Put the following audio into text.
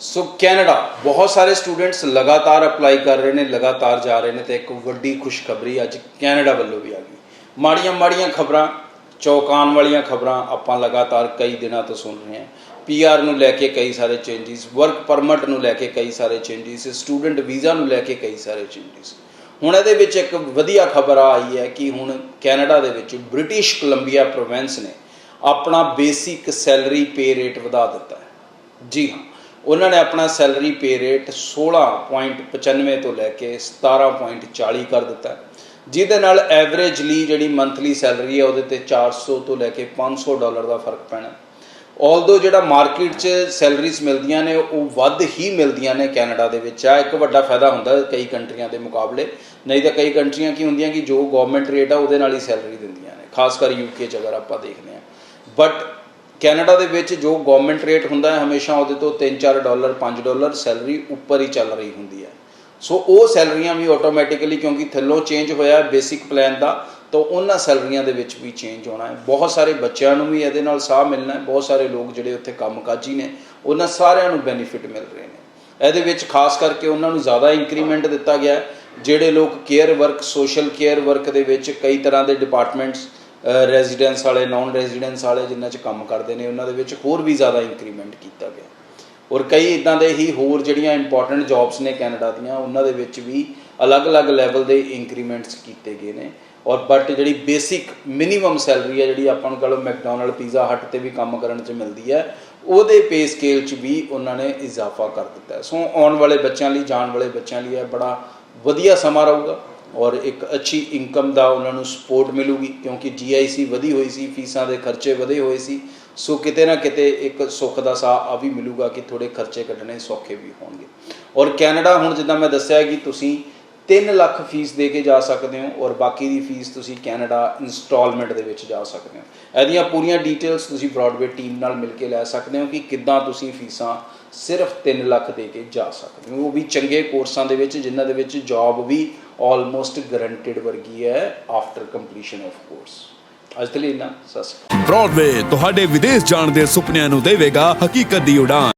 ਸੋ Canada ਬਹੁਤ ਸਾਰੇ students ਲਗਾਤਾਰ ਅਪਲਾਈ ਕਰ ਰਹੇ ਨੇ ਲਗਾਤਾਰ ਜਾ ਰਹੇ ਨੇ ਤੇ ਇੱਕ ਵੱਡੀ ਖੁਸ਼ਖਬਰੀ ਅੱਜ ਕੈਨੇਡਾ ਵੱਲੋਂ ਵੀ ਆ ਗਈ ਮਾੜੀਆਂ ਮਾੜੀਆਂ ਖਬਰਾਂ ਚੌਕਾਨ ਵਾਲੀਆਂ ਖਬਰਾਂ ਆਪਾਂ ਲਗਾਤਾਰ ਕਈ ਦਿਨਾਂ ਤੋਂ ਸੁਣ ਰਹੇ ਹਾਂ ਪੀਆਰ ਨੂੰ ਲੈ ਕੇ ਕਈ ਸਾਰੇ ਚੇਂਜਸ ਵਰਕ ਪਰਮਿਟ ਨੂੰ ਲੈ ਕੇ ਕਈ ਸਾਰੇ ਚੇਂਜਸ ਸਟੂਡੈਂਟ ਵੀਜ਼ਾ ਨੂੰ ਲੈ ਕੇ ਕਈ ਸਾਰੇ ਚੇਂਜਸ ਹੁਣ ਇਹਦੇ ਵਿੱਚ ਇੱਕ ਵਧੀਆ ਖਬਰ ਆਈ ਹੈ ਕਿ ਹੁਣ ਕੈਨੇਡਾ ਦੇ ਵਿੱਚ ਬ੍ਰਿਟਿਸ਼ ਕੋਲੰਬੀਆ ਪ੍ਰੋਵਿੰਸ ਨੇ ਆਪਣਾ ਬੇਸਿਕ ਸੈਲਰੀ ਪੇ ਰੇਟ ਵਧਾ ਦਿੱਤਾ ਹੈ ਜੀ ਹਾਂ ਉਹਨਾਂ ਨੇ ਆਪਣਾ ਸੈਲਰੀ ਪੇ ਰੇਟ 16.95 ਤੋਂ ਲੈ ਕੇ 17.40 ਕਰ ਦਿੱਤਾ। ਜਿਹਦੇ ਨਾਲ ਐਵਰੇਜਲੀ ਜਿਹੜੀ ਮੰਥਲੀ ਸੈਲਰੀ ਹੈ, ਉਹਦੇ ਤੇ 400 ਤੋਂ ਲੈ ਕੇ 500 ਡਾਲਰ ਦਾ ਫ਼ਰਕ ਪੈਣਾ। ਆਲਦੋ ਜਿਹੜਾ ਮਾਰਕੀਟ 'ਚ ਸੈਲਰੀਜ਼ ਮਿਲਦੀਆਂ ਨੇ, ਉਹ ਵੱਧ ਹੀ ਮਿਲਦੀਆਂ ਨੇ ਕੈਨੇਡਾ ਦੇ ਵਿੱਚ। ਆ ਇੱਕ ਵੱਡਾ ਫਾਇਦਾ ਹੁੰਦਾ ਕਈ ਕੰਟਰੀਆਂ ਦੇ ਮੁਕਾਬਲੇ। ਨਹੀਂ ਤਾਂ ਕਈ ਕੰਟਰੀਆਂ ਕੀ ਹੁੰਦੀਆਂ ਕਿ ਜੋ ਗਵਰਨਮੈਂਟ ਰੇਟ ਆ, ਉਹਦੇ ਨਾਲ ਹੀ ਸੈਲਰੀ ਦਿੰਦੀਆਂ ਨੇ, ਖਾਸ ਕਰ ਯੂਕੇ 'ਚ ਅਗਰ ਆਪਾਂ ਦੇਖਦੇ ਹਾਂ। ਬਟ ਕੈਨੇਡਾ ਦੇ ਵਿੱਚ ਜੋ ਗਵਰਨਮੈਂਟ ਰੇਟ ਹੁੰਦਾ ਹੈ, ਹਮੇਸ਼ਾ ਉਹਦੇ ਤੋਂ 3-4 ਡਾਲਰ 5 ਡਾਲਰ ਸੈਲਰੀ ਉੱਪਰ ਹੀ ਚੱਲ ਰਹੀ ਹੁੰਦੀ ਹੈ। ਸੋ ਉਹ ਸੈਲਰੀਆਂ ਵੀ ਆਟੋਮੈਟਿਕਲੀ ਕਿਉਂਕਿ ਥੱਲੋਂ ਚੇਂਜ ਹੋਇਆ ਬੇਸਿਕ ਪਲਾਨ ਦਾ, ਤਾਂ ਉਹਨਾਂ ਸੈਲਰੀਆਂ ਦੇ ਵਿੱਚ ਵੀ ਚੇਂਜ ਹੋਣਾ ਹੈ। ਬਹੁਤ ਸਾਰੇ ਬੱਚਿਆਂ ਨੂੰ ਵੀ ਇਹਦੇ ਨਾਲ ਸਾਹ ਮਿਲਣਾ ਹੈ। ਬਹੁਤ ਸਾਰੇ ਲੋਕ ਜਿਹੜੇ ਉੱਥੇ ਕੰਮਕਾਜੀ ਨੇ, ਉਹਨਾਂ ਸਾਰਿਆਂ ਨੂੰ ਬੈਨੀਫਿਟ ਮਿਲ ਰਹੇ ਨੇ। ਇਹਦੇ ਵਿੱਚ ਖਾਸ ਕਰਕੇ ਉਹਨਾਂ ਨੂੰ ਜ਼ਿਆਦਾ ਇਨਕਰੀਮੈਂਟ ਦਿੱਤਾ ਗਿਆ ਹੈ, ਜਿਹੜੇ ਲੋਕ care work social care work ਦੇ ਵਿੱਚ ਕਈ ਤਰ੍ਹਾਂ ਦੇ ਡਿਪਾਰਟਮੈਂਟਸ ਰੈਜ਼ੀਡੈਂਸ ਵਾਲੇ ਨਾਨ ਰੈਜ਼ੀਡੈਂਸ ਵਾਲੇ ਜਿਨ੍ਹਾਂ 'ਚ ਕੰਮ ਕਰਦੇ ਨੇ, ਉਹਨਾਂ ਦੇ ਵਿੱਚ ਹੋਰ ਵੀ ਜ਼ਿਆਦਾ ਇੰਕਰੀਮੈਂਟ ਕੀਤਾ ਗਿਆ। ਔਰ ਕਈ ਇਦਾਂ ਦੇ ਹੀ ਹੋਰ ਜਿਹੜੀਆਂ ਇੰਪੋਰਟੈਂਟ ਜੌਬਸ ਨੇ ਕੈਨੇਡਾ ਦੀਆਂ, ਉਹਨਾਂ ਦੇ ਵਿੱਚ ਵੀ ਅਲੱਗ-ਅਲੱਗ ਲੈਵਲ ਦੇ ਇੰਕਰੀਮੈਂਟਸ ਕੀਤੇ ਗਏ ਨੇ। ਔਰ ਬਟ ਜਿਹੜੀ ਬੇਸਿਕ ਮਿਨੀਮਮ ਸੈਲਰੀ ਹੈ ਜਿਹੜੀ ਆਪਾਂ ਨੂੰ ਕਹ ਲਓ ਮੈਕਡੋਨਲਡ ਪੀਜ਼ਾ ਹੱਟ ਤੇ ਵੀ ਕੰਮ ਕਰਨ 'ਚ ਮਿਲਦੀ ਹੈ ਉਹਦੇ ਪੇ ਸਕੇਲ 'ਚ ਵੀ ਉਹਨਾਂ ਨੇ ਇਜ਼ਾਫਾ ਕਰ ਦਿੱਤਾ। ਸੋ ਆਉਣ ਵਾਲੇ ਬੱਚਿਆਂ ਲਈ, ਜਾਣ ਵਾਲੇ ਬੱਚਿਆਂ ਲਈ ਇਹ ਬੜਾ ਵਧੀਆ ਸਮਾਂ ਰਹੂਗਾ। ਔਰ ਇੱਕ ਅੱਛੀ ਇਨਕਮ ਦਾ ਉਹਨਾਂ ਨੂੰ ਸਪੋਰਟ ਮਿਲੂਗੀ, ਕਿਉਂਕਿ ਜੀਆਈਸੀ ਵਧੀ ਹੋਈ ਸੀ, ਫੀਸਾਂ ਦੇ ਖਰਚੇ ਵਧੇ ਹੋਏ ਸੀ, ਸੋ ਕਿਤੇ ਨਾ ਕਿਤੇ ਇੱਕ ਸੁੱਖ ਦਾ ਸਾਹ ਆ ਵੀ ਮਿਲੂਗਾ ਕਿ ਥੋੜੇ ਖਰਚੇ ਕੱਢਣੇ ਸੌਖੇ ਵੀ ਹੋਣਗੇ। ਔਰ ਕੈਨੇਡਾ ਹੁਣ ਜਿੱਦਾਂ ਮੈਂ ਦੱਸਿਆ ਕਿ ਤੁਸੀਂ 3 ਲੱਖ ਫੀਸ ਦੇ ਕੇ ਜਾ ਸਕਦੇ ਹੋ ਔਰ ਬਾਕੀ ਦੀ ਫੀਸ ਤੁਸੀਂ ਕੈਨੇਡਾ ਇਨਸਟਾਲਮੈਂਟ ਦੇ ਵਿੱਚ ਜਾ ਸਕਦੇ ਹੋ। ਇਹਦੀਆਂ ਪੂਰੀਆਂ ਡਿਟੇਲਸ ਤੁਸੀਂ ਬ੍ਰੌਡਵੇ ਟੀਮ ਨਾਲ ਮਿਲ ਕੇ ਲੈ ਸਕਦੇ ਹੋ ਕਿ ਕਿੱਦਾਂ ਤੁਸੀਂ ਫੀਸਾਂ ਸਿਰਫ 3 ਲੱਖ ਦੇ ਕੇ ਜਾ ਸਕਦੇ ਹੋ। ਉਹ ਵੀ ਚੰਗੇ ਕੋਰਸਾਂ ਦੇ ਵਿੱਚ, ਜਿਨ੍ਹਾਂ ਦੇ ਵਿੱਚ ਜੌਬ ਵੀ ਆਲਮੋਸਟ ਗਰੰਟਿਡ ਵਰਗੀ ਹੈ ਆਫਟਰ ਕੰਪਲੀਸ਼ਨ ਆਫ ਕੋਰਸ ਅੱਜ ਦੇ ਲਈ ਇੰਨਾ, ਸਤਿ ਬ੍ਰੌਡਵੇ ਤੁਹਾਡੇ ਵਿਦੇਸ਼ ਜਾਣ ਦੇ ਸੁਪਨਿਆਂ ਨੂੰ ਦੇਵੇਗਾ ਹਕੀਕਤ ਦੀ ਉਡਾਨ।